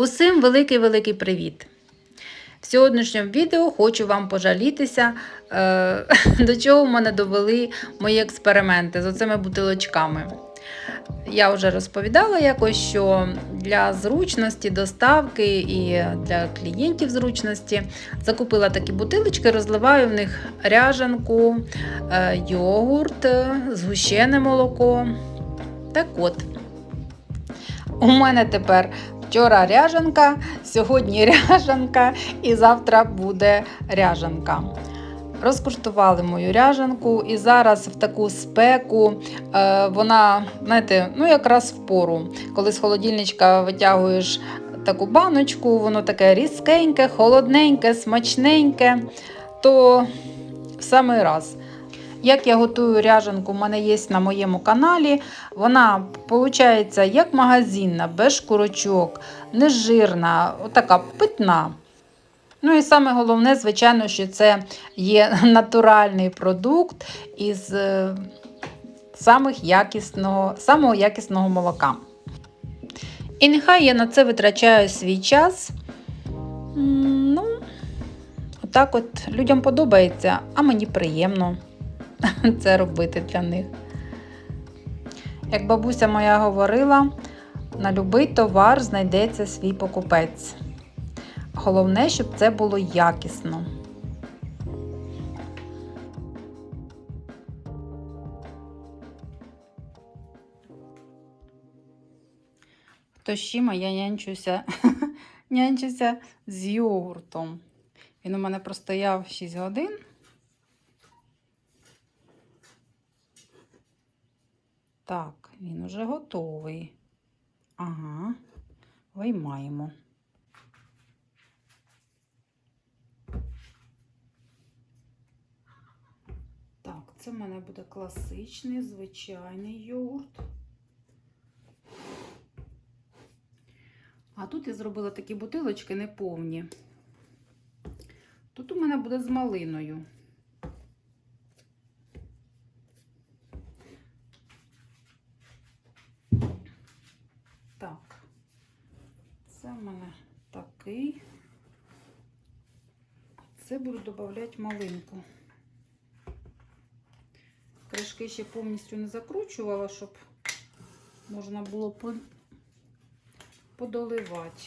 Усім великий-великий привіт! В сьогоднішньому відео хочу вам пожалітися, е, до чого мене довели мої експерименти з оцими бутилочками. Я вже розповідала якось, що для зручності доставки і для клієнтів зручності закупила такі бутилочки, розливаю в них ряжанку, е, йогурт, е, згущене молоко. Так от, у мене тепер вчора ряжанка, сьогодні ряжанка і завтра буде ряжанка. Розкуштували мою ряжанку, і зараз в таку спеку е, вона, знаєте, ну якраз в пору. Коли з холодильничка витягуєш таку баночку, воно таке різкеньке, холодненьке, смачненьке, то в самий раз. Як я готую ряжанку, у мене є на моєму каналі. Вона виходить як магазинна, без шкурочок, нежирна, така питна. Ну і саме головне, звичайно, що це є натуральний продукт із е, самих якісного, самого якісного молока. І нехай я на це витрачаю свій час. Ну, отак от людям подобається, а мені приємно це робити для них. Як бабуся моя говорила, на будь-який товар знайдеться свій покупець. Головне, щоб це було якісно. Ще я нянчуся, нянчуся з йогуртом. Він у мене простояв 6 годин. Так, він уже готовий. Ага, виймаємо. Так, це в мене буде класичний, звичайний йогурт. А тут я зробила такі бутилочки неповні. Тут у мене буде з малиною. Так, це в мене такий. Це буду додавати малинку. Кришки ще повністю не закручувала, щоб можна було подоливати.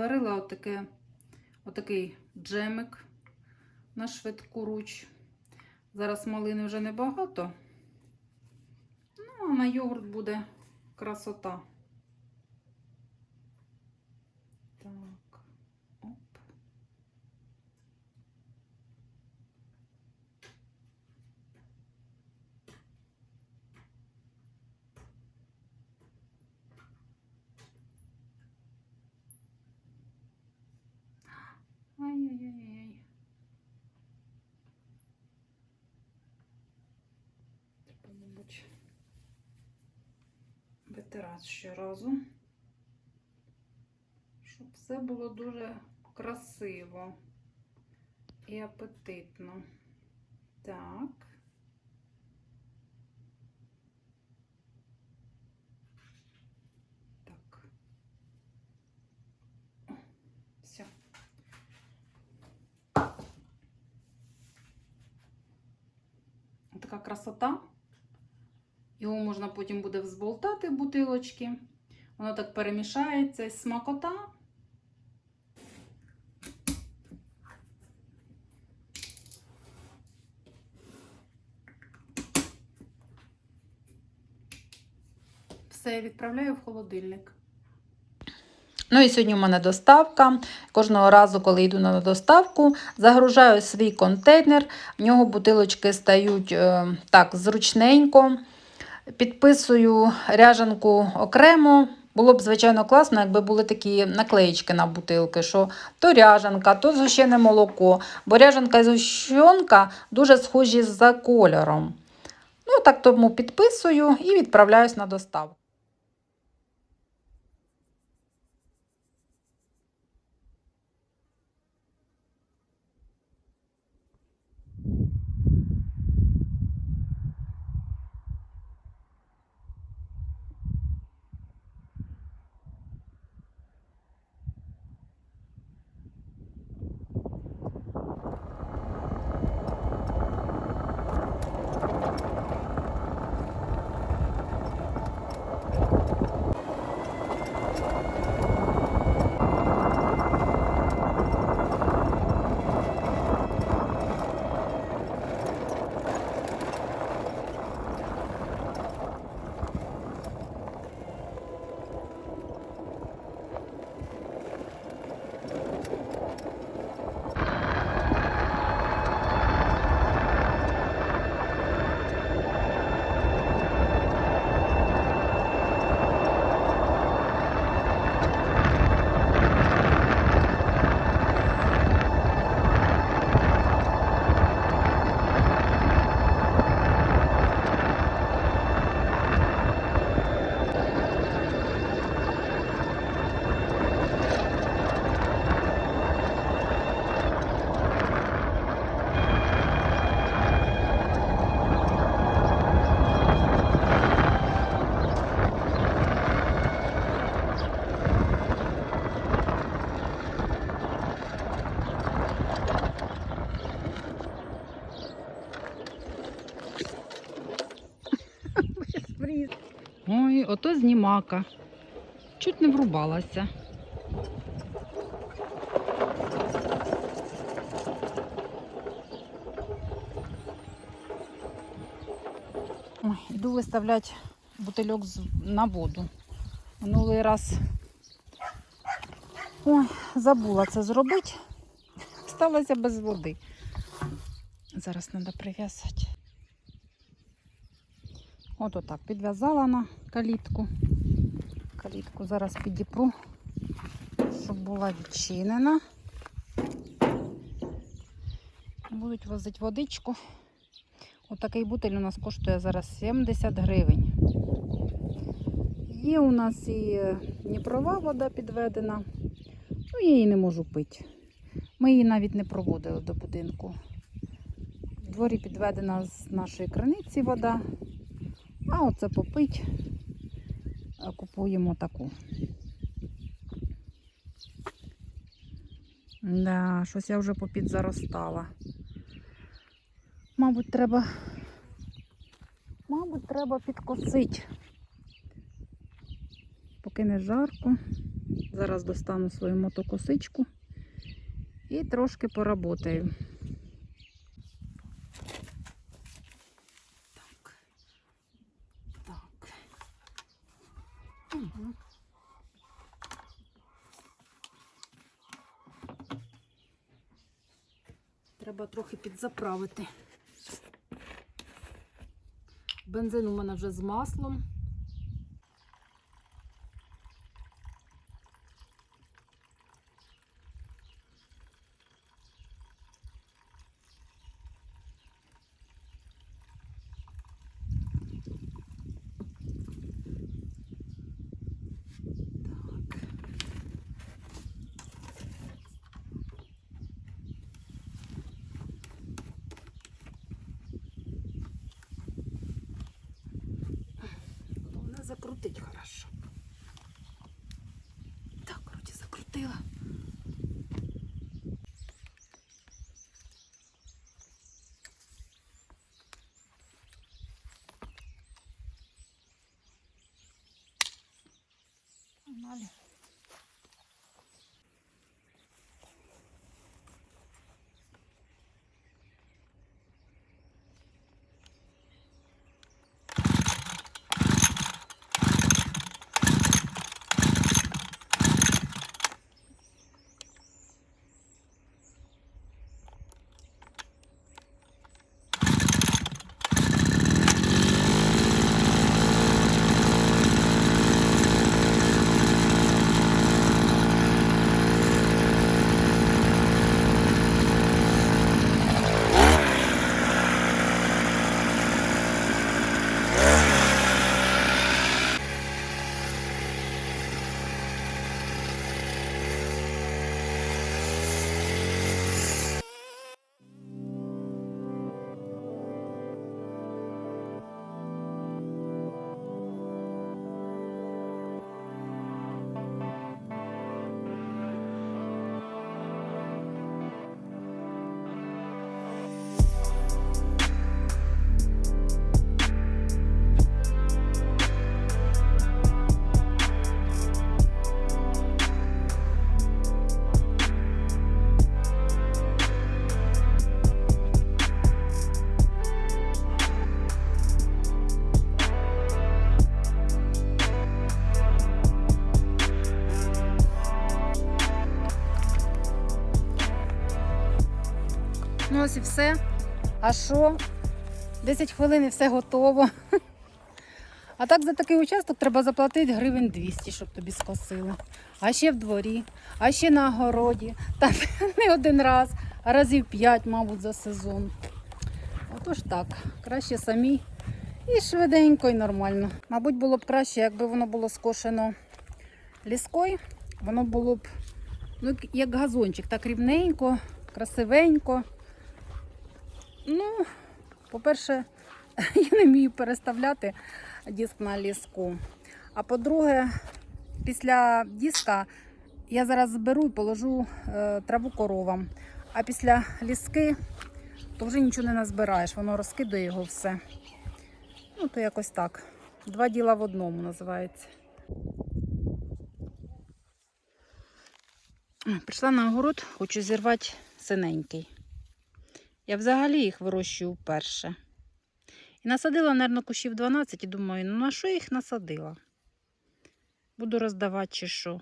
Зварила отаке, отакий джемик на швидку руч. Зараз малини вже небагато. Ну, а на йогурт буде красота. Так, оп. Ай-яй-яй-яй. Треба, мабуть, витирати щоразу, щоб все було дуже красиво і апетитно. Так. Так. О, все. Така красота. Його можна потім буде взболтати в бутилочки. Воно так перемішається, смакота. Все, я відправляю в холодильник. Ну і сьогодні у мене доставка. Кожного разу, коли йду на доставку, загружаю свій контейнер, в нього бутилочки стають е, так зручненько. Підписую ряжанку окремо. Було б, звичайно, класно, якби були такі наклеїчки на бутилки, що то ряжанка, то згущене молоко. Бо ряжанка і згущенка дуже схожі за кольором. Ну, так тому підписую і відправляюсь на доставку. То знімака. Чуть не врубалася. Ой, йду виставляти бутильок на воду. Минулий раз Ой, забула це зробити. Сталося без води. Зараз треба прив'язати. От отак підв'язала на калітку. Калітку зараз підіпру, щоб була відчинена. Будуть возити водичку. Отакий бутиль у нас коштує зараз 70 гривень. Є у нас і Дніпрова вода підведена. Ну, я її не можу пити. Ми її навіть не проводили до будинку. В дворі підведена з нашої криниці вода. А оце попить, е, купуємо таку. Да, щось я вже попід заростала. Мабуть, треба. Мабуть, треба підкосити. Поки не жарко. Зараз достану свою мотокосичку і трошки поработаю. Треба трохи підзаправити. Бензин у мене вже з маслом. Закрутить хорошо. Все. А що? 10 хвилин і все готово. А так за такий участок треба заплатити гривень 200, щоб тобі скосили. А ще в дворі, а ще на городі. Та не один раз, а разів 5, мабуть, за сезон. Отож так, краще самі і швиденько, і нормально. Мабуть, було б краще, якби воно було скошено ліскою. Воно було б ну, як газончик, так рівненько, красивенько. Ну, по-перше, я не вмію переставляти диск на ліску. А по-друге, після диска я зараз зберу і положу е, траву коровам. А після ліски то вже нічого не назбираєш, воно розкидує його все. Ну, то якось так. Два діла в одному називається. Прийшла на огород, хочу зірвати синенький. Я взагалі їх вирощую вперше. І насадила, мабуть, кущів 12 і думаю, ну на що їх насадила? Буду роздавати чи що.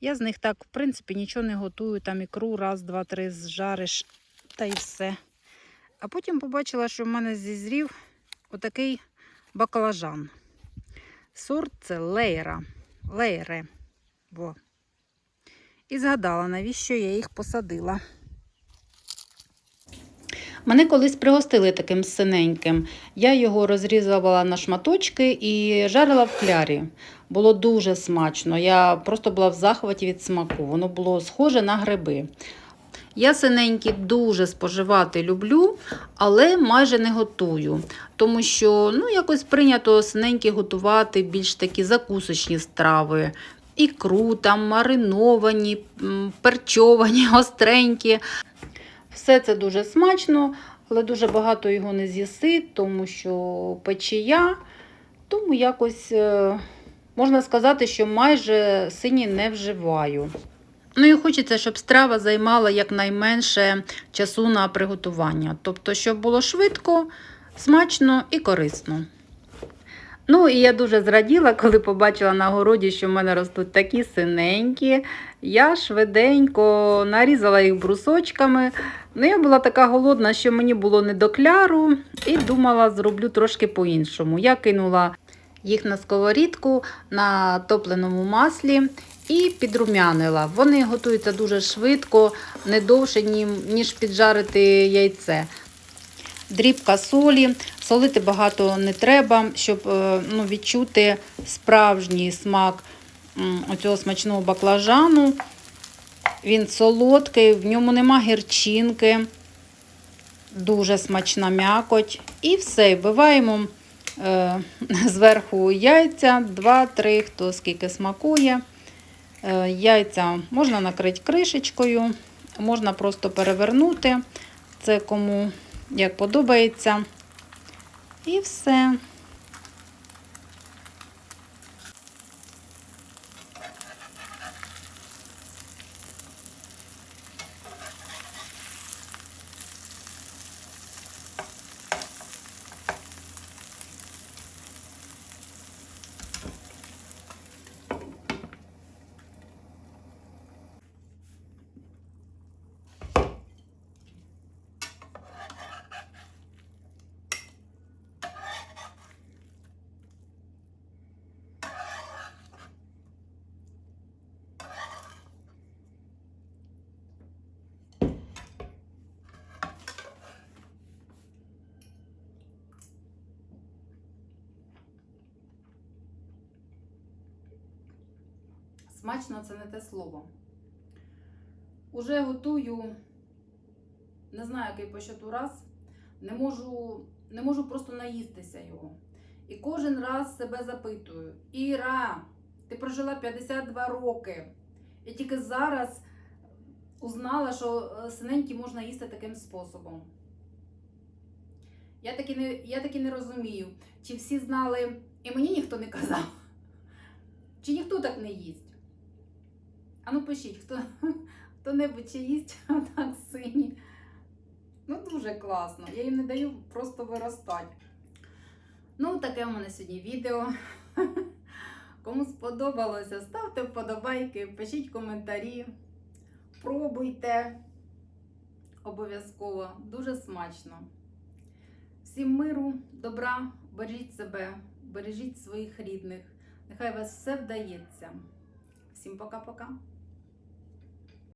Я з них так, в принципі, нічого не готую, там ікру раз, два, три зжариш та й все. А потім побачила, що в мене зізрів отакий баклажан. Сорт це лейра. Лейре. Во. І згадала, навіщо я їх посадила. Мене колись пригостили таким синеньким. Я його розрізала на шматочки і жарила в клярі. Було дуже смачно. Я просто була в захваті від смаку. Воно було схоже на гриби. Я синенькі дуже споживати люблю, але майже не готую. Тому що ну, якось прийнято синенькі готувати більш такі закусочні страви. Ікру, там мариновані, перчовані, гостренькі. Все це дуже смачно, але дуже багато його не з'їси, тому що печія, тому якось е, можна сказати, що майже сині не вживаю. Ну і хочеться, щоб страва займала якнайменше часу на приготування. Тобто, щоб було швидко, смачно і корисно. Ну, і я дуже зраділа, коли побачила на городі, що в мене ростуть такі синенькі. Я швиденько нарізала їх брусочками. Ну, я була така голодна, що мені було не до кляру, і думала, зроблю трошки по-іншому. Я кинула їх на сковорідку на топленому маслі і підрумянила. Вони готуються дуже швидко, не довше, ніж піджарити яйце. Дрібка солі, солити багато не треба, щоб е, ну, відчути справжній смак оцього смачного баклажану. Він солодкий, в ньому нема гірчинки, дуже смачна м'якоть. І все, вбиваємо е, зверху яйця, 2-3, хто скільки смакує. Е, яйця можна накрити кришечкою, можна просто перевернути. Це кому як подобається. І все. Смачно це не те слово. Уже готую, не знаю, який по щоту раз, не можу, не можу просто наїстися його. І кожен раз себе запитую: Іра, ти прожила 52 роки. Я тільки зараз узнала, що е, синенькі можна їсти таким способом. Я таки не, я таки не розумію, чи всі знали, і мені ніхто не казав, чи ніхто так не їсть. А ну пишіть, хто, хто-небудь чи їсть так сині. Ну, дуже класно. Я їм не даю просто виростати. Ну, таке у мене сьогодні відео. Кому сподобалося, ставте вподобайки, пишіть коментарі, пробуйте. Обов'язково дуже смачно. Всім миру, добра, бережіть себе, бережіть своїх рідних. Нехай вас все вдається. Всім пока-пока.